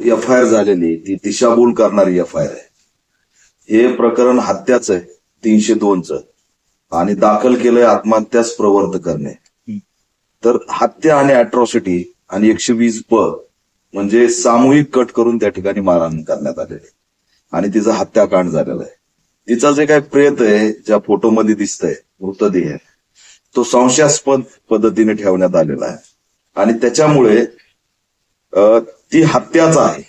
F I R झालेली ती दिशाभूल करणारी एफ आय आर आहे. हे प्रकरण हत्याचं आहे. तीनशे दोनचं. आणि दाखल केलंय आत्महत्यास प्रवर्त करणे तर हत्या आणि अॅट्रॉसिटी आणि एकशे वीस प म्हणजे सामूहिक कट करून त्या ठिकाणी मारहाण करण्यात आलेली आणि तिचा हत्याकांड झालेला आहे. तिचा जे काही प्रेत आहे ज्या फोटोमध्ये दिसतंय मृतदेह तो संशयास्पद पद्धतीने ठेवण्यात आलेला आहे. आणि त्याच्यामुळे ती हत्याच आहे.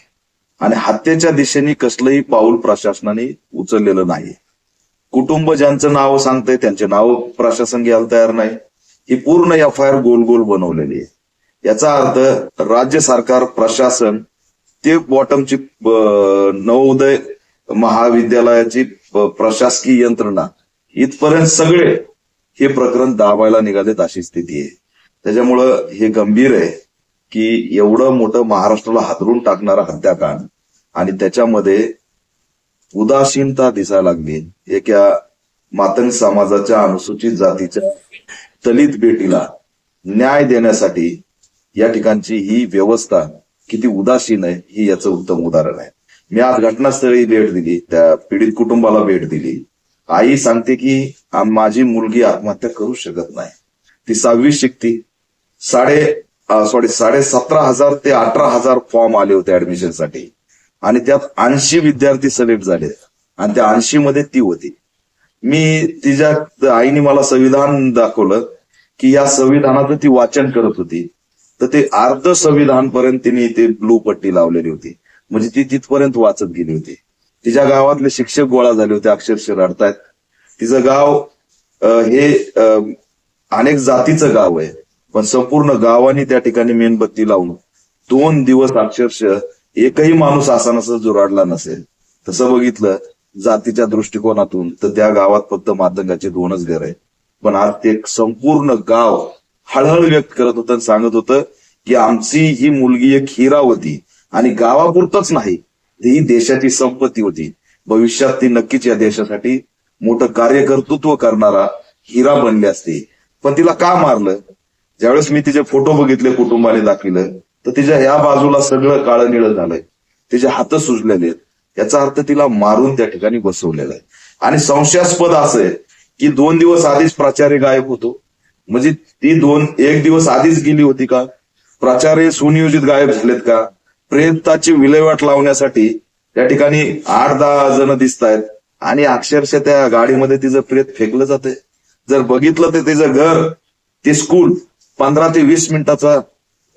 आणि हत्येच्या दिशेने कसलंही पाऊल प्रशासनाने उचललेलं नाही कुटुंब ज्यांचं नाव सांगतंय त्यांचे नाव प्रशासन घ्यायला तयार नाही. ही पूर्ण एफ आय आर गोल गोल बनवलेली आहे. याचा अर्थ राज्य सरकार प्रशासन ते बॉटमची नवोदय महाविद्यालयाची प्रशासकीय यंत्रणा इथपर्यंत सगळे हे प्रकरण दाबायला निघालेत अशी स्थिती आहे. त्याच्यामुळं हे गंभीर आहे. की एवढं मोठं महाराष्ट्राला हादरून टाकणारा हत्याकांड आणि त्याच्यामध्ये उदासीनता दिसायला लागली. एका मातंग समाजाच्या अनुसूचित जातीच्या दलित बेटीला न्याय देण्यासाठी या ठिकाणची ही व्यवस्था किती उदासीन आहे ही याचं उत्तम उदाहरण आहे. मी आज घटनास्थळी भेट दिली त्या पीडित कुटुंबाला भेट दिली. आई सांगते की माझी मुलगी आत्महत्या करू शकत नाही. ती सहावी शिकती. साडे सॉरी साडे सतरा हजार ते अठरा हजार फॉर्म आले होते ऍडमिशनसाठी आणि त्यात ऐंशी विद्यार्थी सिलेक्ट झाले. आणि त्या ऐंशी मध्ये ती होती. मी तिच्या आईने मला संविधान दाखवलं की या संविधानाचं ती वाचन करत होती. तर ते अर्ध संविधान पर्यंत तिने ते ब्लू पट्टी लावलेली होती. म्हणजे ती तिथपर्यंत वाचत गेली होती. तिच्या गावातले शिक्षक गोळा झाले होते अक्षरशः रडतायत. तिचं गाव हे अनेक जातीचं गाव आहे. पण संपूर्ण गावाने त्या ठिकाणी मेणबत्ती लावून दोन दिवस अक्षरशः एकही माणूस असा नसेल जुराडला नसेल. तसं बघितलं जातीच्या दृष्टिकोनातून तर त्या गावात फक्त मातंगाचे दोनच घर आहे पण आज ते संपूर्ण गाव हळहळ व्यक्त करत होतं आणि सांगत होतं की आमची ही मुलगी एक हिरा होती आणि गावापुरतच नाही ही देशाची संपत्ती होती. भविष्यात ती नक्कीच या देशासाठी मोठं कार्यकर्तृत्व करणारा हिरा बनली असते. पण तिला का मारलं? ज्यावेळेस मी तिचे फोटो बघितले कुटुंबाने दाखविलं तर तिच्या ह्या बाजूला सगळं काळं निळं झालंय. तिचे हात सुजलेले आहेत. याचा अर्थ तिला मारून त्या ठिकाणी बसवलेला आहे. आणि संशयास्पद असं आहे की दोन दिवस आधीच प्राचार्य गायब होतो. म्हणजे ती दोन एक दिवस आधीच गेली होती का? प्राचार्य सुनियोजित गायब झालेत का? प्रेताची विल्हेवाट लावण्यासाठी त्या ठिकाणी आठ दहा जण दिसत आहेत. आणि अक्षरशः त्या गाडीमध्ये तिचं प्रेत फेकलं जाते जर बघितलं तर तिचं घर ते स्कूल पंधरा ते वीस मिनिटाचा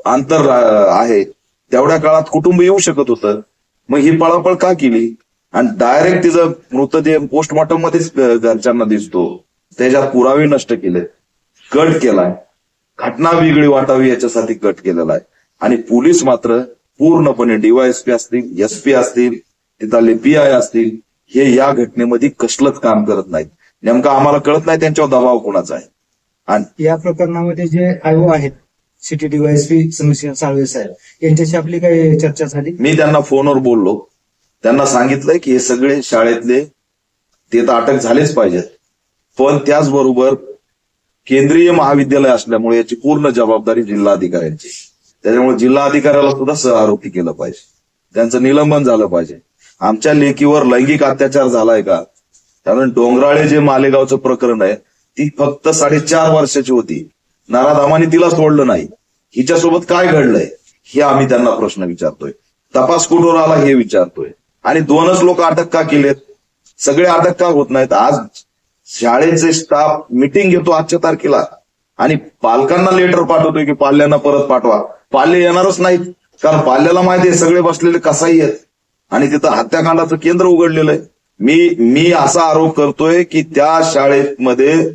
अंतर आहे. तेवढ्या काळात कुटुंब येऊ शकत होतं. मग ही पळापळ का केली? आणि डायरेक्ट तिचं मृतदेह पोस्टमॉर्टम मध्येच घरच्यांना दिसतो. त्याच्यात पुरावे नष्ट केले. कट केलाय. घटना वेगळी वाटावी याच्यासाठी कट केलेला आहे. आणि पोलीस मात्र पूर्णपणे डीवायएसपी असतील एसपी असतील तिथले पी आय असतील हे या घटनेमध्ये कसलंच काम करत नाहीत. नेमकं आम्हाला कळत नाही त्यांच्यावर दबाव कोणाचा आहे. आणि या प्रकरणामध्ये जे आयो आहेत सिटी डीवायसी समिती साळवे साहेब यांच्याशी आपली काही चर्चा झाली? मी त्यांना फोनवर बोललो. त्यांना सांगितलंय की हे सगळे शाळेतले ते तर अटक झालेच पाहिजेत. पण त्याचबरोबर केंद्रीय महाविद्यालय असल्यामुळे याची पूर्ण जबाबदारी जिल्हाधिकाऱ्यांची त्याच्यामुळे जिल्हाधिकाऱ्याला सुद्धा सहआरोपी केलं पाहिजे. त्यांचं निलंबन झालं पाहिजे. आमच्या लेकीवर लैंगिक अत्याचार झालाय का? कारण डोंगराळे जे मालेगावचं प्रकरण आहे ती फक्त साडेचार वर्षाची होती. नाराधामाने तिला सोडलं नाही. हिच्यासोबत काय घडलंय हे आम्ही त्यांना प्रश्न विचारतोय. तपास कुठवर आला हे विचारतोय. आणि दोनच लोक अटक का केलेत. सगळे अटक का होत नाहीत. आज शाळेचे स्टाफ मिटिंग घेतो आजच्या तारखेला. आणि पालकांना लेटर पाठवतोय की पाल्यांना परत पाठवा. पाल्य येणारच नाहीत. कारण पाल्याला माहिती आहे सगळे बसलेले कसाही आहेत. आणि तिथं हत्याकांडाचं केंद्र उघडलेलं आहे. मी मी असा आरोप करतोय की त्या शाळेमध्ये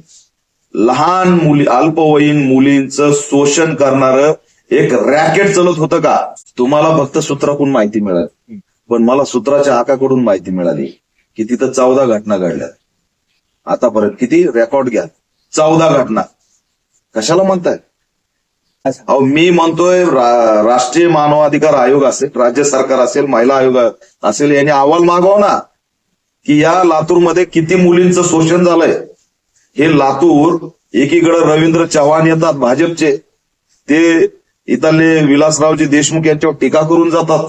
लहान मुली अल्पवयीन मुलींचं शोषण करणारं एक रॅकेट चलत होतं का? तुम्हाला फक्त सूत्राकडून माहिती मिळाली. पण मला सूत्राच्या आकाकडून माहिती मिळाली की तिथं चौदा घटना घडल्या आतापर्यंत किती? रेकॉर्ड घ्या. चौदा घटना. कशाला म्हणताय? अहो मी म्हणतोय रा- राष्ट्रीय मानवाधिकार आयोग असेल राज्य सरकार असेल महिला आयोग असेल यांनी अहवाल मागवा ना. की या लातूरमध्ये किती मुलींचं शोषण झालंय? हे लातूर एकीकडे रवींद्र चव्हाण येतात भाजपचे. ते इथले विलासरावजी देशमुख यांच्यावर टीका करून जातात.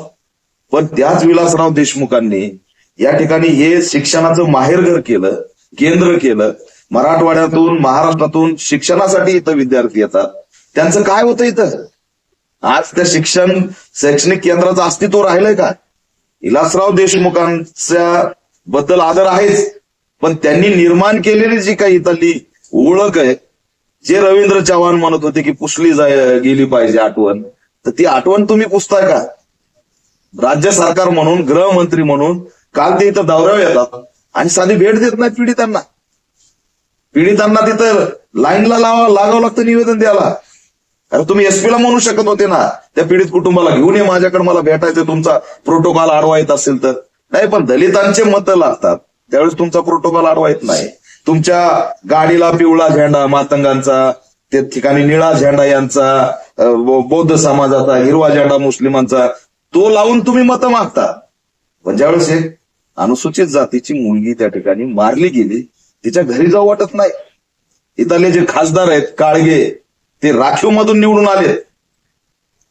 पण त्याच विलासराव देशमुखांनी या ठिकाणी हे शिक्षणाचं माहेरघर केलं केंद्र केलं. मराठवाड्यातून महाराष्ट्रातून शिक्षणासाठी इथं विद्यार्थी येतात. त्यांचं काय होतं इथं? आज त्या शिक्षण शैक्षणिक केंद्राचं अस्तित्व राहिलंय का? विलासराव देशमुखांच्या बद्दल आदर आहेच. पण त्यांनी निर्माण केलेली जी काही इथली ओळख आहे जे रवींद्र चव्हाण म्हणत होते की पुसली जाय गेली पाहिजे आठवण तर ती आठवण तुम्ही पुसताय का? राज्य सरकार म्हणून गृहमंत्री म्हणून काल ते इथं दौऱ्यावर येतात आणि साधी भेट देत नाही पीडितांना. पीडितांना तिथं लाईनला लावा लागावं लागतं निवेदन द्यायला. अरे तुम्ही एसपीला म्हणू शकत होते ना त्या पीडित कुटुंबाला घेऊन ये माझ्याकडे मला भेटायचं तुमचा प्रोटोकॉल आडवा येत असेल तर. नाही पण दलितांचे मतं लागतात. त्यावेळेस तुमचा प्रोटोकॉल आडवा येत नाही. तुमच्या गाडीला पिवळा झेंडा मातंगांचा त्या ठिकाणी निळा झेंडा यांचा बौद्ध समाजाचा हिरवा झेंडा मुस्लिमांचा तो लावून तुम्ही मतं मागता. पण ज्यावेळेस एक अनुसूचित जातीची मुलगी त्या ठिकाणी मारली गेली तिच्या घरी जाऊ वाटत नाही. इथले जे खासदार आहेत काळगे ते राखीव मधून निवडून आले.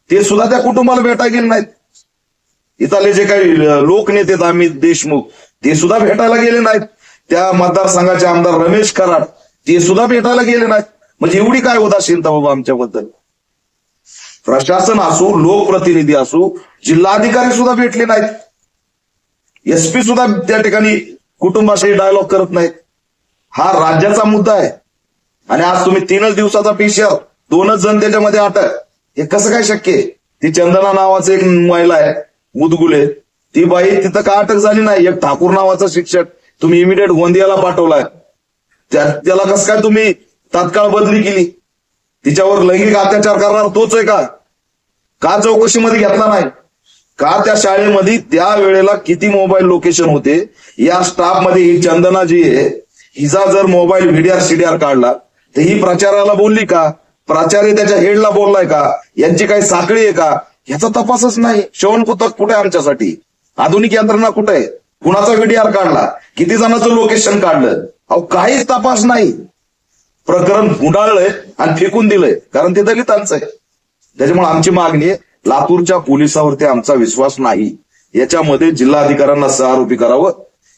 ते सुद्धा त्या कुटुंबाला भेटा गेले नाहीत. इथले जे काही लोकनेते आहेत अमित देशमुख ते सुद्धा भेटायला गेले नाहीत. त्या मतदारसंघाचे आमदार रमेश कराड ते सुद्धा भेटायला गेले नाहीत. म्हणजे एवढी काय उदासीनता बाबा आमच्याबद्दल? प्रशासन असू लोकप्रतिनिधी असू जिल्हाधिकारी सुद्धा भेटले नाहीत. एसपी सुद्धा त्या ठिकाणी कुटुंबाशी डायलॉग करत नाहीत. हा राज्याचा मुद्दा आहे. आणि आज तुम्ही तीनच दिवसाचा पीसीआर दोनच जण त्याच्यामध्ये अटक. हे कसं काय शक्य आहे? ती चंदना नावाचं एक महिला आहे. मुदगुले ती बाई तिथं का अटक झाली नाही? एक ठाकूर नावाचा शिक्षक तुम्ही इमिडिएट गोंदियाला पाठवलाय. त्याला कस काय तुम्ही तात्काळ बदली केली? तिच्यावर लैंगिक अत्याचार करणार तोच आहे का? का चौकशीमध्ये घेतला नाही? का त्या शाळेमध्ये त्या वेळेला किती मोबाईल लोकेशन होते? या स्टाफमध्ये ही चंदना जी आहे हिचा जर मोबाईल व्हिडिआर सीडीआर काढला तर ही प्रचाराला बोलली का? प्राचार्य त्याच्या हेडला बोललाय का? यांची काही साखळी आहे का? याचा तपासच नाही. श्रवण कुठे आमच्यासाठी? आधुनिक यंत्रणा कुठे आहे? कुणाचा व्हिडिआर काढला? किती जणांचं लोकेशन काढलं? अहो काहीच तपास नाही. प्रकरण गुंडाळलंय आणि फेकून दिलंय. कारण ते दलितांचं आहे. त्याच्यामुळे आमची मागणी आहे लातूरच्या पोलिसावरती आमचा विश्वास नाही. याच्यामध्ये जिल्हाधिकाऱ्यांना सहआरोपी करावं.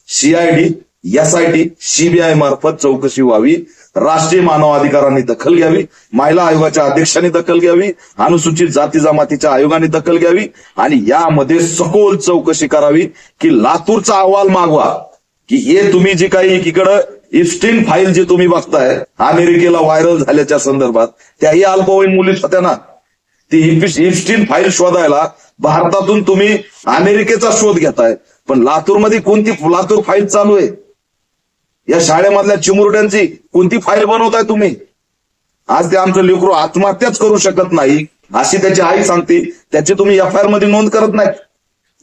सीआयडी एसआयटी सीबीआय मार्फत चौकशी व्हावी. राष्ट्रीय मानव अधिकारांनी दखल घ्यावी महिला आयोगाच्या अध्यक्षांनी दखल घ्यावी अनुसूचित जाती जमातीच्या आयोगाने दखल घ्यावी आणि यामध्ये सखोल चौकशी करावी की लातूरचा अहवाल मागवा की हे तुम्ही जी काही एकीकडं इस्टीन फाईल जी तुम्ही बघताय अमेरिकेला व्हायरल झाल्याच्या संदर्भात त्याही अल्पवयीन मुलीच होत्या ना. ती इस्टीन फाईल शोधायला भारतातून तुम्ही अमेरिकेचा शोध घेताय पण लातूरमध्ये कोणती लातूर फाईल चालू आहे? या शाळेमधल्या चिमुरड्यांची कोणती फाईल बनवताय तुम्ही? आज ते आमचं लेकरू आत्महत्याच करू शकत नाही अशी त्याची आई सांगते. त्याची तुम्ही एफ आय आरमध्ये नोंद करत नाहीत.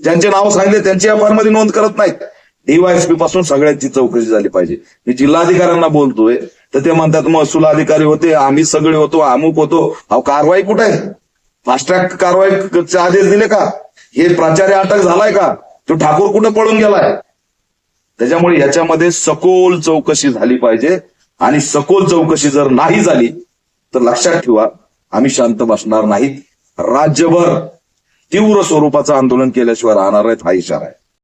ज्यांचे नाव सांगितले त्यांची एफ आय आरमध्ये नोंद करत नाहीत डीवायएसपी पासून सगळ्यांची चौकशी झाली पाहिजे. मी जिल्हाधिकाऱ्यांना बोलतोय तर ते म्हणतात महसूल अधिकारी होते आम्ही सगळे होतो अमुक होतो. अहो कारवाई कुठे आहे? फास्ट ट्रॅक कारवाईचे आदेश दिले का? हे प्राचार्य अटक झालाय का? तो ठाकूर कुठे पळून गेलाय? त्याच्यामुळे याच्यामध्ये सखोल चौकशी झाली पाहिजे. आणि सखोल चौकशी जर नाही झाली तर लक्षात ठेवा आम्ही शांत बसणार नाहीत. राज्यभर तीव्र स्वरूपाचं आंदोलन केल्याशिवाय राहणार आहेत हा इशारा आहे.